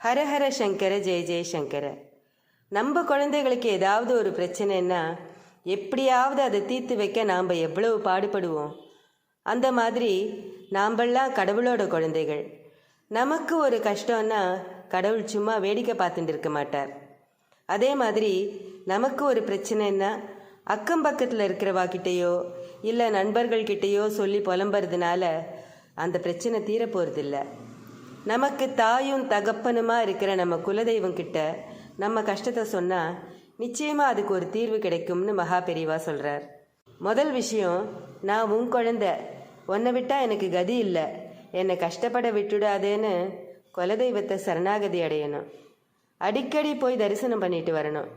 ஹரஹர சங்கர ஜெய ஜெயசங்கர நம்ம குழந்தைகளுக்கு ஏதாவது ஒரு பிரச்சனைன்னா எப்படியாவது அதை தீர்த்து வைக்க நாம் எவ்வளவு பாடுபடுவோம்? அந்த மாதிரி நாம்பெல்லாம் கடவுளோட குழந்தைகள். நமக்கு ஒரு கஷ்டம்னா கடவுள் சும்மா வேடிக்கை பார்த்துட்டு இருக்க மாட்டார். அதே மாதிரி நமக்கு ஒரு பிரச்சனைன்னா அக்கம் பக்கத்தில் இருக்கிறவாக்கிட்டேயோ இல்லை நண்பர்கள்கிட்டேயோ சொல்லி புலம்புறதுனால அந்த பிரச்சனை தீர போகிறதில்ல நமக்கு தாயும் தகப்பனுமா இருக்கிற நம்ம குலதெய்வம் கிட்ட நம்ம கஷ்டத்தை சொன்னால் நிச்சயமாக அதுக்கு ஒரு தீர்வு கிடைக்கும்னு மகா பெரியவா சொல்கிறார் முதல் விஷயம் நான் உன் குழந்தை. உன்னை விட்டால் எனக்கு கதி இல்லை. என்னை கஷ்டப்பட விட்டுடாதேன்னு குலதெய்வத்தை சரணாகதி அடையணும். அடிக்கடி போய் தரிசனம் பண்ணிட்டு வரணும்.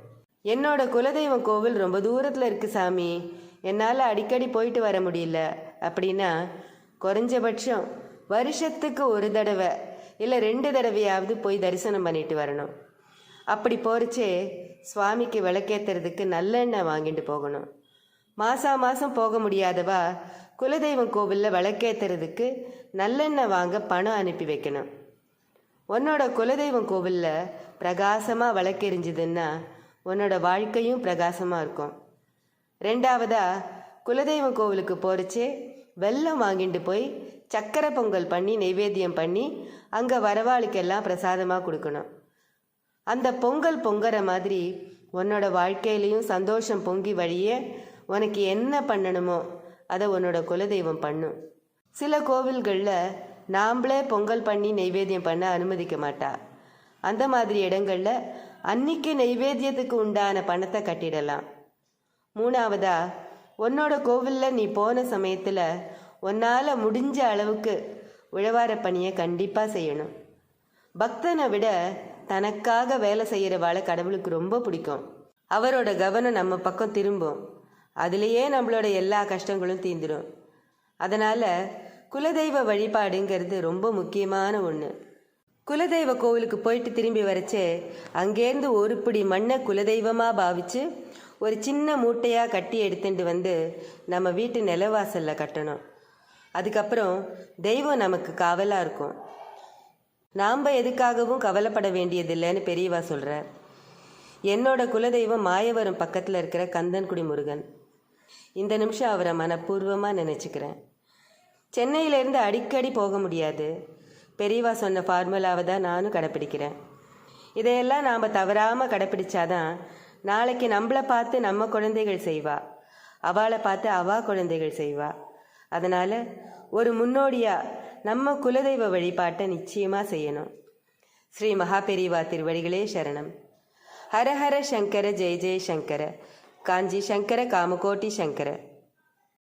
என்னோட குலதெய்வம் கோவில் ரொம்ப தூரத்தில் இருக்கு சாமி. என்னால் அடிக்கடி போயிட்டு வர முடியல. அப்படின்னா குறைஞ்சபட்சம் வருஷத்துக்கு ஒரு தடவை இல்லை ரெண்டு தடவையாவது போய் தரிசனம் பண்ணிட்டு வரணும். அப்படி போறச்சே சுவாமிக்கு விளக்கேத்துறதுக்கு நல்லெண்ணெய் வாங்கிட்டு போகணும். மாசா மாசம் போக முடியாதவா குலதெய்வம் கோவிலில் விளக்கேத்துறதுக்கு நல்லெண்ணெய் வாங்க பணம் அனுப்பி வைக்கணும். உன்னோட குலதெய்வம் கோவிலில் பிரகாசமாக விளக்கெரிஞ்சுதுன்னா உன்னோட வாழ்க்கையும் பிரகாசமாக இருக்கும். ரெண்டாவதா குலதெய்வம் கோவிலுக்கு போகிறச்சே வெள்ளம் வாங்கிட்டு போய் சக்கரை பொங்கல் பண்ணி நைவேத்தியம் பண்ணி அங்கே வரவாளுக்கெல்லாம் பிரசாதமாக கொடுக்கணும். அந்த பொங்கல் பொங்குற மாதிரி உன்னோட வாழ்க்கையிலையும் சந்தோஷம் பொங்கி வழிய உனக்கு என்ன பண்ணணுமோ அதை உன்னோட குலதெய்வம் பண்ணும். சில கோவில்களில் நாம்ளே பொங்கல் பண்ணி நெய்வேத்தியம் பண்ண அனுமதிக்க மாட்டா. அந்த மாதிரி இடங்களில் அன்னைக்கு நெய்வேத்தியத்துக்கு உண்டான பணத்தை கட்டிடலாம். மூணாவதா உன்னோட கோவிலில் நீ போன சமயத்தில் உன்னால் முடிஞ்ச அளவுக்கு உழவார பணியை கண்டிப்பாக செய்யணும். பக்தனை விட தனக்காக வேலை செய்கிறவாளை கடவுளுக்கு ரொம்ப பிடிக்கும். அவரோட கவனம் நம்ம பக்கம் திரும்பும். அதுலேயே நம்மளோட எல்லா கஷ்டங்களும் தீந்துடும் அதனால் குலதெய்வ வழிபாடுங்கிறது ரொம்ப முக்கியமான ஒன்று குலதெய்வ கோவிலுக்கு போயிட்டு திரும்பி வரச்சே அங்கேருந்து ஒரு பிடி மண்ணை குலதெய்வமாக பாவிச்சு ஒரு சின்ன மூட்டையாக கட்டி எடுத்துட்டு வந்து நம்ம வீட்டு நிலவாசலில் கட்டணும். அதுக்கப்புறம் தெய்வம் நமக்கு காவலாக இருக்கும். நாம் எதுக்காகவும் கவலைப்பட வேண்டியதில்லைன்னு பெரியவா சொல்கிறார் என்னோட குலதெய்வம் மாயவரம் பக்கத்தில் இருக்கிற கந்தன்குடி முருகன். இந்த நிமிஷம் அவரை மனப்பூர்வமாக நினச்சிக்கிறேன். சென்னையிலேருந்து அடிக்கடி போக முடியாது. பெரியவா சொன்ன ஃபார்முலாவை தான் நானும் கடைப்பிடிக்கிறேன். இதையெல்லாம் நாம் தவறாமல் கடைப்பிடிச்சாதான் நாளைக்கு நம்மளை பார்த்து நம்ம குழந்தைகள் செய்வா. அவளை பார்த்து அவா குழந்தைகள் செய்வா. அதனால் ஒரு முன்னோடியாக நம்ம குலதெய்வ வழிபாட்டை நிச்சயமாக செய்யணும். ஸ்ரீ மகாபெரிவா திருவடிகளே சரணம். ஹரஹர சங்கர ஜெய ஜெய சங்கர. காஞ்சி சங்கர காமகோட்டி சங்கர.